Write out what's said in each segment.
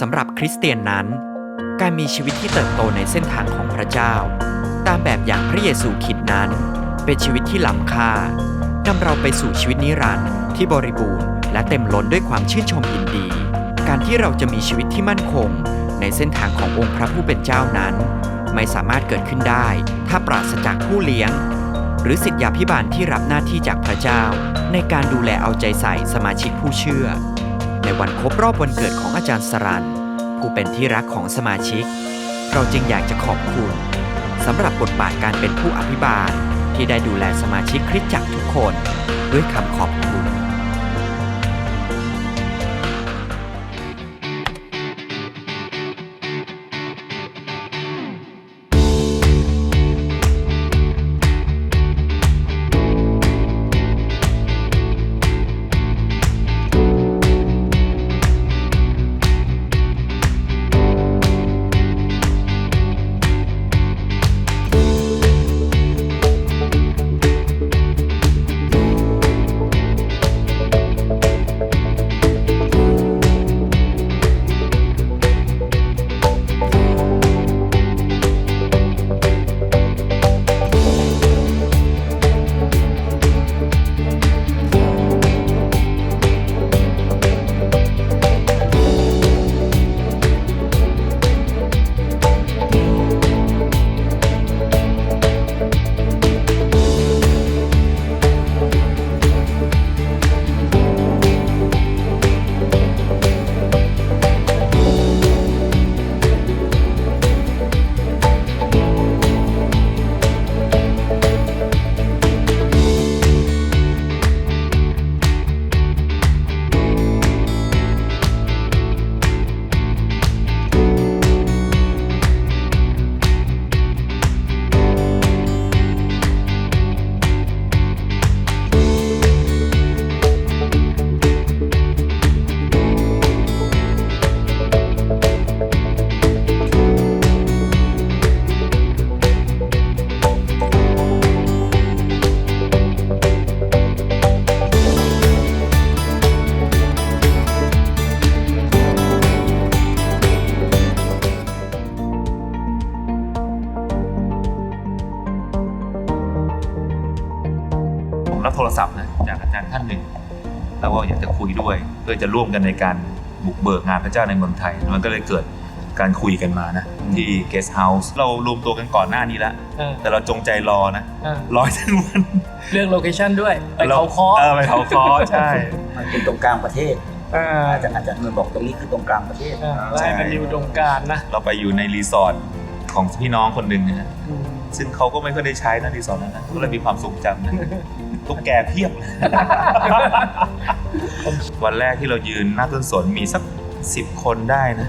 สำหรับคริสเตียนนั้น การมีชีวิตที่เติบโตในเส้นทางของพระเจ้า ตามแบบอย่างพระเยซูคริดนั้น เป็นชีวิตที่ล้ำค่านำเราไปสู่ชีวิตนิรันดร์ที่บริบูรณ์และเต็มล้นด้วยความชื่นชมยินดี การที่เราจะมีชีวิตที่มั่นคง ในเส้นทางขององค์พระผู้เป็นเจ้านั้น ไม่สามารถเกิดขึ้นได้ ถ้าปราศจากผู้เลี้ยง หรือสิทธยาพิบาลที่รับหน้าที่จากพระเจ้า ในการดูแลเอาใจใส่สมาชิกผู้เชื่อ ในวันครบรอบวันเกิดของอาจารย์สรันผู้เป็นที่รักของสมาชิก เราจึงอยากจะขอบคุณสำหรับบทบาทการเป็นผู้อภิบาลที่ได้ดูแลสมาชิกคริสตจักรทุกคน ด้วยคำขอบคุณ เพื่อจะร่วมกันในการบุกเบิกงานพระเจ้าในเมืองไทย มันก็เลยเกิดการคุยกันมานะ ที่เกสต์เฮาส์เรารวมตัวกันก่อนหน้านี้แล้ว เออ แต่เราจงใจรอนะ เออรอให้ทั้งวันเรื่องโลเคชั่นด้วย ไปเขาคอเออไปเขาคอใช่ มันเป็นตรงกลางประเทศ เอออาจารย์อาจารย์นนท์บอกตรงนี้คือตรงกลางประเทศ เออไล่เป็นนิวดงการนะเราไปอยู่ในรีสอร์ทของพี่น้องคนหนึ่งนะฮะอืมซึ่งเขาก็ไม่ค่อยได้ใช้นะรีสอร์ทนั้นนะก็เลยมีความทรงจำนะ ตุ๊กแกเพียบ วันแรกที่เรายืนหน้าต้นสนมีสักสิบคนได้นะ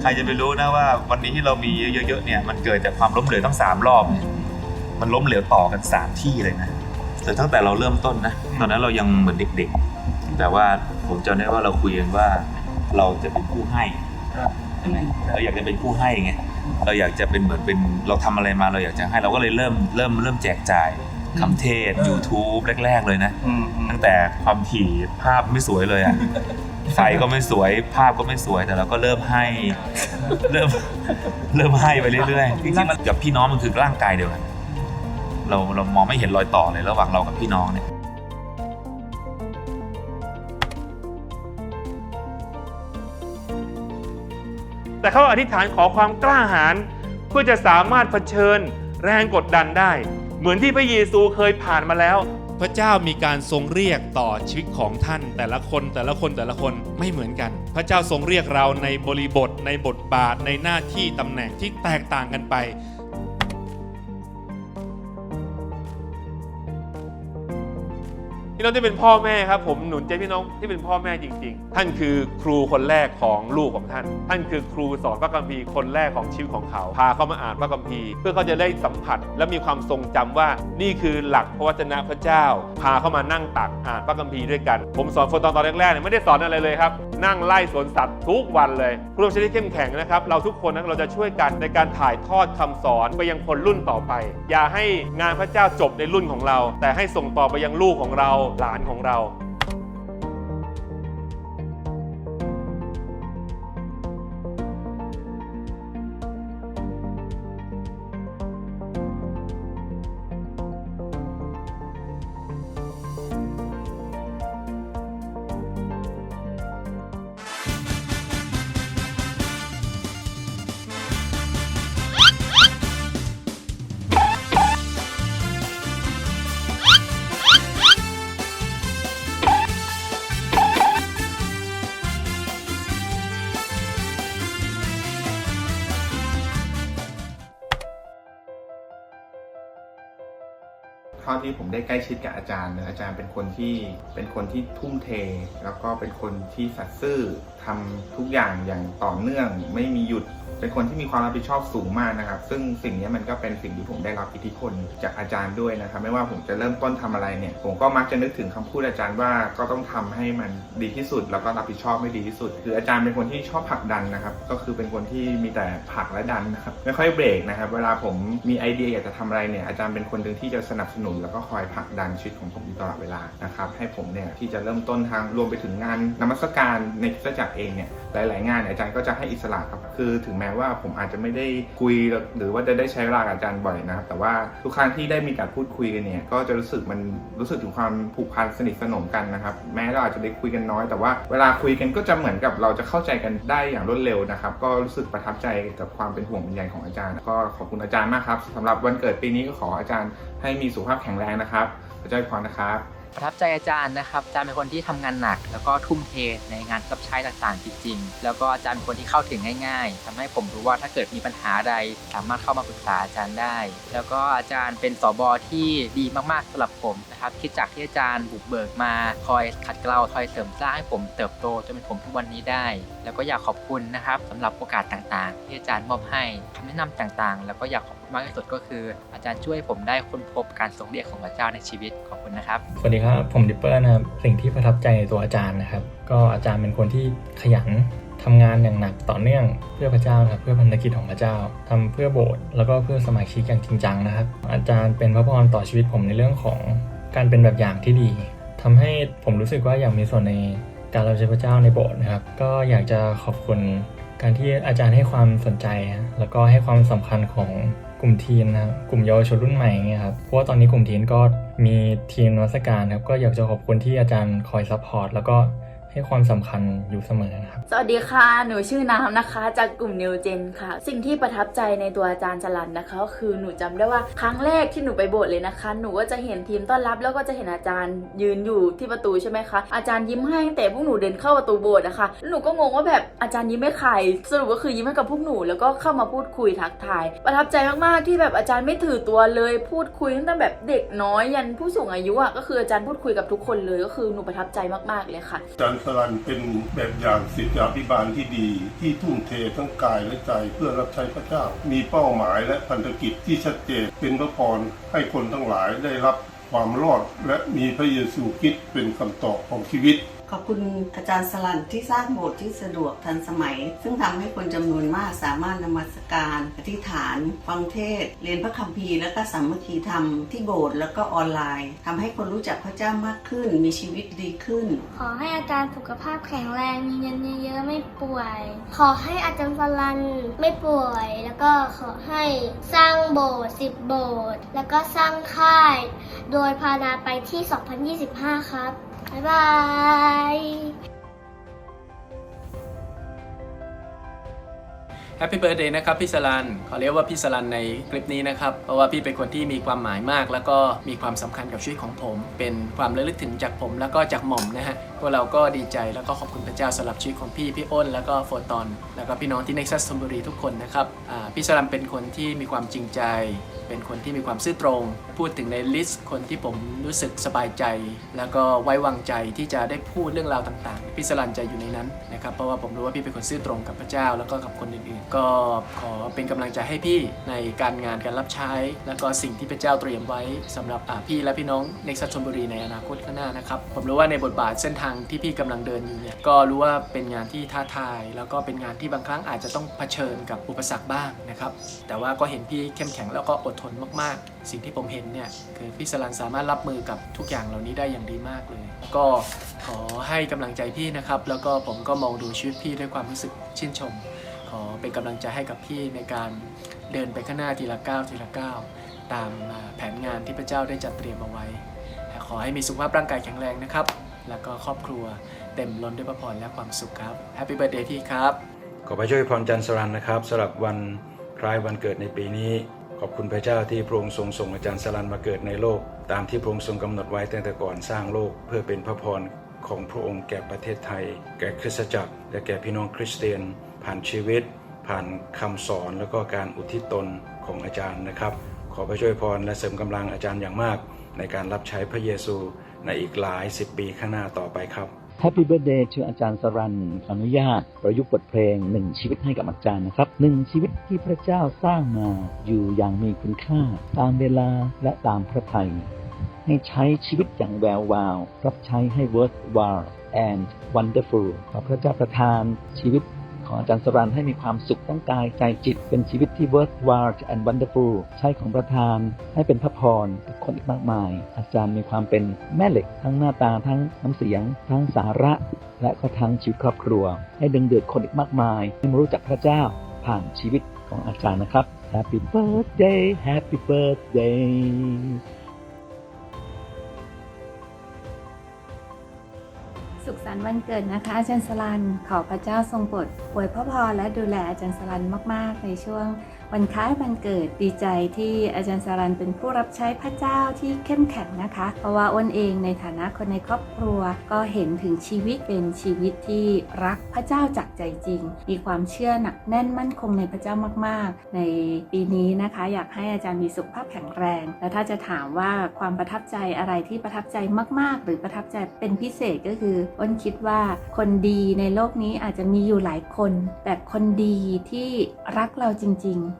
ใครจะไปรู้นะว่า วันนี้ที่เรามีเยอะๆเนี่ยมันเกิดจากความล้มเหลวตั้งสามรอบเนี่ยมันล้มเหลวต่อกันสามที่เลยนะแต่ตั้งแต่เราเริ่มต้นนะตอนนั้นเรายังเหมือนเด็กๆ แต่ว่าผมจำได้ว่าเราคุยกันว่าเราจะเป็นผู้ให้ใช่ไหมเราอยากจะเป็นผู้ให้ไงเราอยากจะเป็นเหมือนเป็นเราทำอะไรมาเราอยากจะให้เราก็เลยเริ่มเริ่มเริ่มแจกจ่าย คำเทศ YouTube แรก ๆ เลยนะ ตั้งแต่ความถี่ภาพไม่สวยเลยอะไฟก็ไม่สวยภาพก็ไม่สวยแต่เราก็เริ่มให้เริ่มเริ่มให้ไปเรื่อยๆจริงๆมันกับพี่น้องมันคือร่างกายเดียวกันเราเรามองไม่เห็นรอยต่อเลยระหว่างเรากับพี่น้องเนี่ยแต่เขาอธิษฐานขอความกล้าหาญเพื่อจะสามารถเผชิญแรงกดดันได้ เหมือนที่พระเยซูเคยผ่านมาแล้ว พระเจ้ามีการทรงเรียกต่อชีวิตของท่าน แต่ละคนแต่ละคนแต่ละคนไม่เหมือนกัน พระเจ้าทรงเรียกเราในบริบท ในบทบาทในหน้าที่ตำแหน่งที่แตกต่างกันไป พี่น้องที่เป็นพ่อแม่ครับผมหนุนใจพี่น้องที่เป็นพ่อแม่จริง ๆ ท่านคือครูคนแรกของลูกของท่าน ท่านคือครูสอนพระคัมภีร์คนแรกของชีวิตของเขาพาเขามาอ่านพระคัมภีร์ เพื่อเขาจะได้สัมผัส และมีความทรงจำว่านี่คือหลักพระวจนะพระเจ้า พาเขามานั่งตักอ่านพระคัมภีร์ด้วยกัน ผมสอนคนตอนตอนแรกๆเนี่ยไม่ได้สอนอะไรเลยครับ นั่งไล่สวนสัตว์ทุกวันเลยผู้ร่มชนิดเข้มแข็งนะครับ เราทุกคนนะเราจะช่วยกันในการถ่ายทอดคำสอนไปยังคนรุ่นต่อไป อย่าให้งานพระเจ้าจบในรุ่นของเรา แต่ให้ส่งต่อไปยังลูกของเราหลานของเรา ที่ผมได้ใกล้ชิดกับอาจารย์อาจารย์เป็นคนที่เป็นคนที่ทุ่มเท แล้วก็เป็นคนที่สัตย์ซื่อทำทุกอย่างอย่างต่อเนื่อง ไม่มีหยุดเป็นคนที่มีความรับผิดชอบสูงมากนะครับ ซึ่งสิ่งนี้มันก็เป็นสิ่งที่ผมได้รับอิทธิพลจากอาจารย์ด้วยนะครับ ไม่ว่าผมจะเริ่มต้นทำอะไรเนี่ย ผมก็มักจะนึกถึงคำพูดอาจารย์ว่าก็ต้องทำให้มันดีที่สุด แล้วก็รับผิดชอบให้ดีที่สุด คืออาจารย์เป็นคนที่ชอบผลักดันนะครับ ก็คือเป็นคนที่มีแต่ผลักและดันนะครับ ไม่ค่อยเบรกนะครับ เวลาผมมีไอเดียอยากจะทำอะไรเนี่ย อาจารย์เป็นคนหนึ่งที่จะสนับสนุน แล้วก็คอยผลักดันชีวิตของผมอยู่ตลอดเวลานะครับ ให้ผมเนี่ยที่จะเริ่มต้นทางรวมไปถึงงานนมัสการในสตจักรเองเนี่ยหลาย ๆ งานเนี่ยอาจารย์ก็จะให้อิสระครับคือถึงแม้ว่าผมอาจจะไม่ได้คุยหรือว่าจะได้ใช้เวลากับอาจารย์บ่อยนะครับแต่ว่าทุกครั้งที่ได้มีการพูดคุยกันเนี่ยก็จะรู้สึกมันรู้สึกถึงความผูกพันสนิทสนมกันนะครับแม้เราอาจจะได้คุยกันน้อย แต่ว่าเวลาคุยกันก็จะเหมือนกับเราจะเข้าใจกันได้อย่างรวดเร็วนะครับก็รู้สึกประทับใจกับความเป็นห่วงเป็นใยของอาจารย์ ก็ขอบคุณอาจารย์มากครับสำหรับวันเกิดปีนี้ก็ขออาจารย์ให้มีสุขภาพแข็งแรงนะครับพระเจ้าอวยพรนะครับ ประทับใจอาจารย์นะครับอาจารย์เป็นคนที่ทำงานหนัก แล้วก็ทุ่มเทในงานรับใช้ต่างๆจริงๆ แล้วก็อาจารย์เป็นคนที่เข้าถึงง่าย ๆทำให้ผมรู้ว่าถ้าเกิดมีปัญหาใดสามารถเข้ามาปรึกษาอาจารย์ได้ แล้วก็อาจารย์เป็นสบอที่ดีมากๆสำหรับผมนะครับคิดจากที่อาจารย์บุกเบิกมา คอยขัดเกลาคอยเสริมสร้างให้ผมเติบโตจนเป็นผมทุกวันนี้ได้ แล้วก็อยากขอบคุณนะครับสำหรับโอกาสต่างๆ ที่อาจารย์มอบให้คำแนะนำต่างๆ แล้วก็อยากขอบ มากที่สุดก็คือ อาจารย์ช่วยผมได้ค้นพบการทรงเรียกของพระเจ้าในชีวิตขอบคุณนะครับ สวัสดีครับผมดิปเปอร์นะครับสิ่งที่ประทับใจในตัวอาจารย์นะครับ ก็อาจารย์เป็นคนที่ขยันทำงานอย่างหนักต่อเนื่องเพื่อพระเจ้านะครับเพื่อพันธกิจของพระเจ้าทำเพื่อโบสถ์แล้วก็เพื่อสมาชิกอย่างจริงจังนะครับ อาจารย์เป็นพระพรต่อชีวิตผมในเรื่องของการเป็นแบบอย่างที่ดีทำให้ผมรู้สึกว่าอยากมีส่วนในการรับใช้พระเจ้าในโบสถ์นะครับ ก็อยากจะขอบคุณการที่อาจารย์ให้ความสนใจ แล้วก็ให้ความสำคัญของ กลุ่มทีนนะครับกลุ่มเยาวชนรุ่นใหม่เงี้ยครับเพราะว่าตอนนี้กลุ่มทีนก็มีทีมนวัตการครับก็อยากจะขอบคุณที่อาจารย์คอยซัพพอร์ตแล้วก็ ให้ความสำคัญอยู่เสมอนะครับ สวัสดีค่ะ หนูชื่อน้ำนะคะ จากกลุ่ม New Gen ค่ะ สิ่งที่ประทับใจในตัวอาจารย์จรันนะคะก็คือหนูจำได้ว่าครั้งแรกที่หนูไปโบสถ์เลยนะคะ หนูก็จะเห็นทีมต้อนรับแล้วก็จะเห็นอาจารย์ยืนอยู่ที่ประตูใช่ไหมคะ อาจารย์ยิ้มให้ตั้งแต่พวกหนูเดินเข้าประตูโบสถ์นะคะแล้วหนูก็งงว่าแบบอาจารย์ยิ้มให้ใครสรุปก็คือยิ้มให้กับพวกหนูแล้วก็เข้ามาพูดคุยทักทาย ประทับใจมากๆที่แบบอาจารย์ไม่ถือตัวเลย พูดคุยตั้งแต่แบบเด็กน้อยยันผู้สูงอายุอะก็คืออาจารย์พูดคุยกับทุกคนเลยก็คือหนูประทับใจมากๆเลยค่ะอาจารย์สรันเป็นแบบอย่างศิษยาภิบาลที่ดี ที่ทุ่มเททั้งกายและใจเพื่อรับใช้พระเจ้า มีเป้าหมายและพันธกิจที่ชัดเจนเป็นพระพรให้คนทั้งหลายได้รับความรอดและมีพระเยซูคริสต์เป็นคำตอบของชีวิต ขอบคุณอาจารย์สลันที่สร้างโบสถ์ที่สะดวกทันสมัย ซึ่งทำให้คนจำนวนมากสามารถนมัสการ อธิษฐาน ฟังเทศ เรียนพระคัมภีร์และก็สามัคคีธรรมที่โบสถ์แล้วก็ออนไลน์ทำให้คนรู้จักพระเจ้ามากขึ้น มีชีวิตดีขึ้น ขอให้อาจารย์สุขภาพแข็งแรงมีเงินเยอะๆไม่ป่วย ขอให้อาจารย์ฟลันไม่ป่วย แล้วก็ขอให้สร้างโบสถ์สิบโบสถ์แล้วก็สร้างค่าย โดยพานาไปที่ 2025 ครับ บ๊า แฮปปี้เบิร์ดเดย์นะครับพี่สลันขอเรียกว่าพี่สลันในคลิปนี้นะครับ เพราะว่าพี่เป็นคนที่มีความหมายมาก แล้วก็มีความสำคัญกับชีวิตของผม เป็นความระลึกถึงจากผมแล้วก็จากหม่อมนะฮะพวกเราก็ดีใจแล้วก็ขอบคุณพระเจ้าสำหรับชีวิตของพี่พี่อ้น แล้วก็โฟตอน แล้วก็พี่น้องที่เน็กซัสธนบุรีทุกคนนะครับพี่สลันเป็นคนที่มีความจริงใจ เป็นคนที่มีความซื่อตรง พูดถึงในลิสต์คนที่ผมรู้สึกสบายใจ แล้วก็ไว้วางใจที่จะได้พูดเรื่องราวต่างๆพี่สลันจะอยู่ในนั้นนะครับเพราะว่าผมรู้ว่าพี่เป็นคนซื่อตรงกับพระเจ้าแล้วก็กับคนอื่นๆก็ขอเป็นกำลังใจให้พี่ในการงานการรับใช้ แล้วก็สิ่งที่พระเจ้าเตรียมไว้สำหรับพี่และพี่น้องในสัตชนบุรีในอนาคตข้างหน้านะครับ ผมรู้ว่าในบทบาทเส้นทางที่พี่กำลังเดินอยู่เนี่ยก็รู้ว่าเป็นงานที่ท้าทาย แล้วก็เป็นงานที่บางครั้งอาจจะต้องเผชิญกับอุปสรรคบ้างนะครับแต่ว่าก็เห็นพี่เข้มแข็งแล้วก็อดทนมากๆ สิ่งที่ผมเห็นเนี่ยคือพี่สลันสามารถรับมือกับทุกอย่างเหล่านี้ได้อย่างดีมากเลย ก็ขอให้กำลังใจพี่นะครับแล้วก็ผมก็มองดูชีวิตพี่ด้วยความรู้สึกชื่นชม ขอเป็นกำลังใจให้กับพี่ในการเดินไปข้างหน้าทีละก้าวทีละก้าวตามแผนงานที่พระเจ้าได้จัดเตรียมเอาไว้ขอให้มีสุขภาพร่างกายแข็งแรงนะครับ แล้วก็ครอบครัวเต็มล้นด้วยพระพรและความสุขครับแฮปปี้เบิร์ดเดย์พี่ครับ ขอพระช่วยพรจันทร์สรันนะครับสำหรับวันคล้ายวันเกิดในปีนี้ขอบคุณพระเจ้าที่พระองค์ทรงส่งอาจารย์สรันมาเกิดในโลก ตามที่พระองค์ทรงกำหนดไว้ตั้งแต่ก่อนสร้างโลก เพื่อเป็นพระพรของพระองค์แก่ประเทศไทย แก่คริสตจักร และแก่พี่น้องคริสเตียน ผ่านชีวิต ผ่านคำสอนแล้วก็การอุทิศตนของอาจารย์นะครับ ขอพระช่วยพรและเสริมกำลังอาจารย์อย่างมาก ในการรับใช้พระเยซูในอีกหลายสิบปีข้างหน้าต่อไปครับ Happy Birthday to อาจารย์สรันขออนุญาต ประยุกต์บทเพลงหนึ่งชีวิตให้กับอาจารย์นะครับหนึ่งชีวิตที่พระเจ้าสร้างมาอยู่อย่างมีคุณค่า ตามเวลาและตามพระทัยให้ใช้ชีวิตอย่างแวววาว รับใช้ให้ worthwhile and wonderful ขอพระเจ้าประทานชีวิต ของอาจารย์สรันให้มีความสุขทั้งกายใจจิต เป็นชีวิตที่ worthwhile and wonderful ใช้ของประทานให้เป็นพระพรกับคนอีกมากมาย อาจารย์มีความเป็นแม่เหล็ก ทั้งหน้าตาทั้งน้ำเสียง ทั้งสาระ และก็ทั้งชีวิตครอบครัว ให้ดึงดูดคนอีกมากมายให้มารู้จักพระเจ้าผ่านชีวิตของอาจารย์นะครับ Happy birthday Happy birthday วันเกิดนะคะอาจารย์สลันขอพระเจ้าทรงโปรดอวยพระพรและดูแลอาจารย์สลันมาก ๆ ในช่วง วันคล้ายวันเกิดดีใจที่อาจารย์สลันเป็นผู้รับใช้พระเจ้าที่เข้มแข็งนะคะ เพราะว่าอ้นเองในฐานะคนในครอบครัว ก็เห็นถึงชีวิตเป็นชีวิตที่รักพระเจ้าจากใจจริง มีความเชื่อหนักแน่นมั่นคงในพระเจ้ามาก ๆ ในปีนี้นะคะ อยากให้อาจารย์มีสุขภาพแข็งแรง และถ้าจะถามว่าความประทับใจอะไรที่ประทับใจมาก ๆ หรือประทับใจเป็นพิเศษก็คืออ้นคิดว่าคนดีในโลกนี้อาจจะมีอยู่หลายคน แต่คนดีที่รักเราจริง ๆ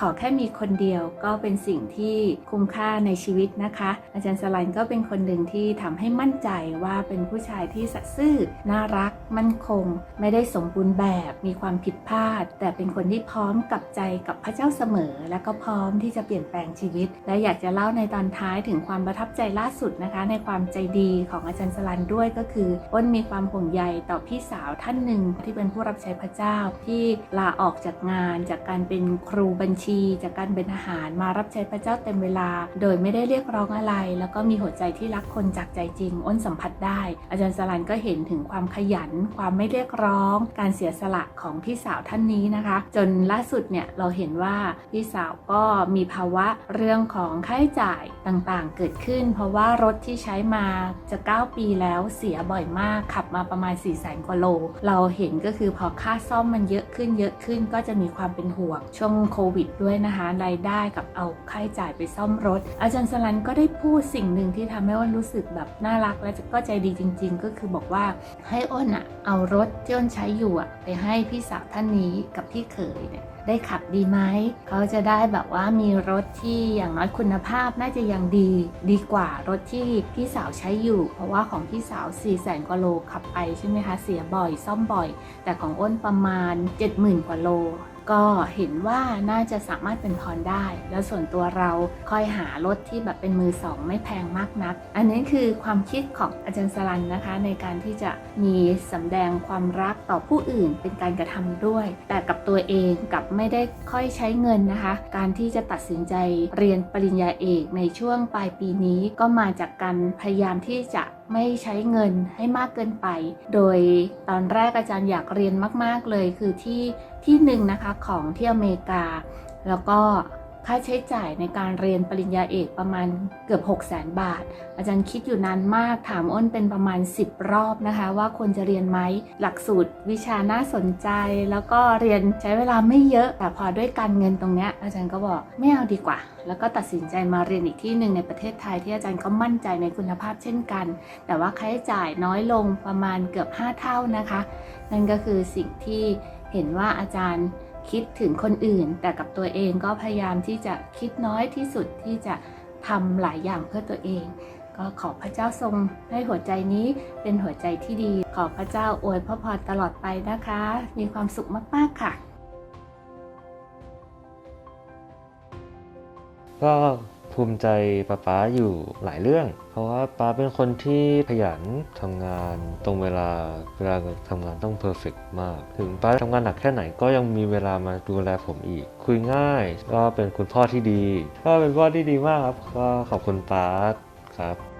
ขอแค่มีคนเดียวก็เป็นสิ่งที่คุ้มค่าในชีวิตนะคะ อาจารย์สลันก็เป็นคนหนึ่งที่ทำให้มั่นใจว่าเป็นผู้ชายที่สัตย์ซื่อ น่ารัก มั่นคง ไม่ได้สมบูรณ์แบบ มีความผิดพลาด แต่เป็นคนที่พร้อมกับใจกับพระเจ้าเสมอ และก็พร้อมที่จะเปลี่ยนแปลงชีวิต และอยากจะเล่าในตอนท้ายถึงความประทับใจล่าสุดนะคะ ในความใจดีของอาจารย์สลันด้วยก็คืออ้นมีความห่วงใยต่อพี่สาวท่านหนึ่งที่เป็นผู้รับใช้พระเจ้าที่ลาออกจากงานจากการเป็นครูบัญชี จากการเป็นทหารมารับใช้พระเจ้าเต็มเวลา โดยไม่ได้เรียกร้องอะไร แล้วก็มีหัวใจที่รักคนจากใจจริง อ้นสัมผัสได้ อาจารย์สลันก็เห็นถึงความขยัน ความไม่เรียกร้อง การเสียสละของพี่สาวท่านนี้นะคะ จนล่าสุดเนี่ยเราเห็นว่าพี่สาวก็มีภาวะเรื่องของค่าใช้จ่ายต่างๆ เกิดขึ้น เพราะว่ารถที่ใช้มาจะ 9 ปีแล้วเสียบ่อยมากขับมาประมาณ4 0 0 0 0 0กว่าโล เราเห็นก็คือพอค่าซ่อมมันเยอะขึ้นเยอะขึ้นก็จะมีความเป็นห่วงช่วงโควิดด้วยนะคะรายได้กับเอาค่าใช้จ่ายไปซ่อมรถ อาจารย์สลันก็ได้พูดสิ่งหนึ่งที่ทำให้อ้นรู้สึกแบบน่ารักและก็ใจดีจริง ๆ ก็คือบอกว่าให้อ้นอะเอารถที่อ้นใช้อยู่อะไปให้พี่สาวท่านนี้กับพี่เขยเนี่ยได้ขับดีไหม เขาจะได้แบบว่ามีรถที่อย่างน้อยคุณภาพน่าจะยังดีดีกว่ารถที่พี่สาวใช้อยู่ เพราะว่าของพี่สาว4 0 0แสนกว่าโลขับไปใช่ไหมคะ เสียบ่อย ซ่อมบ่อย แต่ของอ้นประมาณ 70,000 กว่าโล ก็เห็นว่าน่าจะสามารถเป็นพรได้ แล้วส่วนตัวเราค่อยหารถที่แบบเป็นมือสองไม่แพงมากนัก อันนี้คือความคิดของอาจารย์สลันนะคะ ในการที่จะมีสำแดงความรักต่อผู้อื่นเป็นการกระทำด้วย แต่กับตัวเองกับไม่ได้ค่อยใช้เงินนะคะ การที่จะตัดสินใจเรียนปริญญาเอกในช่วงปลายปีนี้ก็มาจากการพยายามที่จะไม่ใช้เงินให้มากเกินไป โดยตอนแรกอาจารย์อยากเรียนมาก ๆ เลยคือที่ ที่หนึ่งนะคะของที่อเมริกา แล้วก็ค่าใช้จ่ายในการเรียนปริญญาเอกประมาณเกือบ 6 0 0 0 0 บาท อาจารย์คิดอยู่นานมากถามอ้นเป็นประมาณ 10 รอบนะคะ ว่าควรจะเรียนไหมหลักสูตรวิชาน่าสนใจ แล้วก็เรียนใช้เวลาไม่เยอะ แต่พอด้วยการเงินตรงเนี้ยอาจารย์ก็บอกไม่เอาดีกว่า แล้วก็ตัดสินใจมาเรียนอีกที่หนึ่งในประเทศไทยที่อาจารย์ก็มั่นใจในคุณภาพเช่นกัน แต่ว่าค่าใช้จ่ายน้อยลงประมาณเกือบ 5 เท่านะคะ นั่นก็คือสิ่งที่ เห็นว่าอาจารย์คิดถึงคนอื่น แต่กับตัวเองก็พยายามที่จะคิดน้อยที่สุดที่จะทำหลายอย่างเพื่อตัวเอง ก็ขอพระเจ้าทรงให้หัวใจนี้เป็นหัวใจที่ดี ขอพระเจ้าอวยพระพรตลอดไปนะคะ มีความสุขมาก ๆ ค่ะ ก็ ภูมิใจป้าป๊าอยู่หลายเรื่อง เพราะว่าป้าเป็นคนที่ขยันทำงานตรงเวลาเวลาทำงานต้องเพอร์เฟกมาก ถึงป้าทำงานหนักแค่ไหนก็ยังมีเวลามาดูแลผมอีก คุยง่าย ก็เป็นคุณพ่อที่ดี ก็เป็นพ่อที่ดีมากครับ ก็ขอบคุณป้าครับ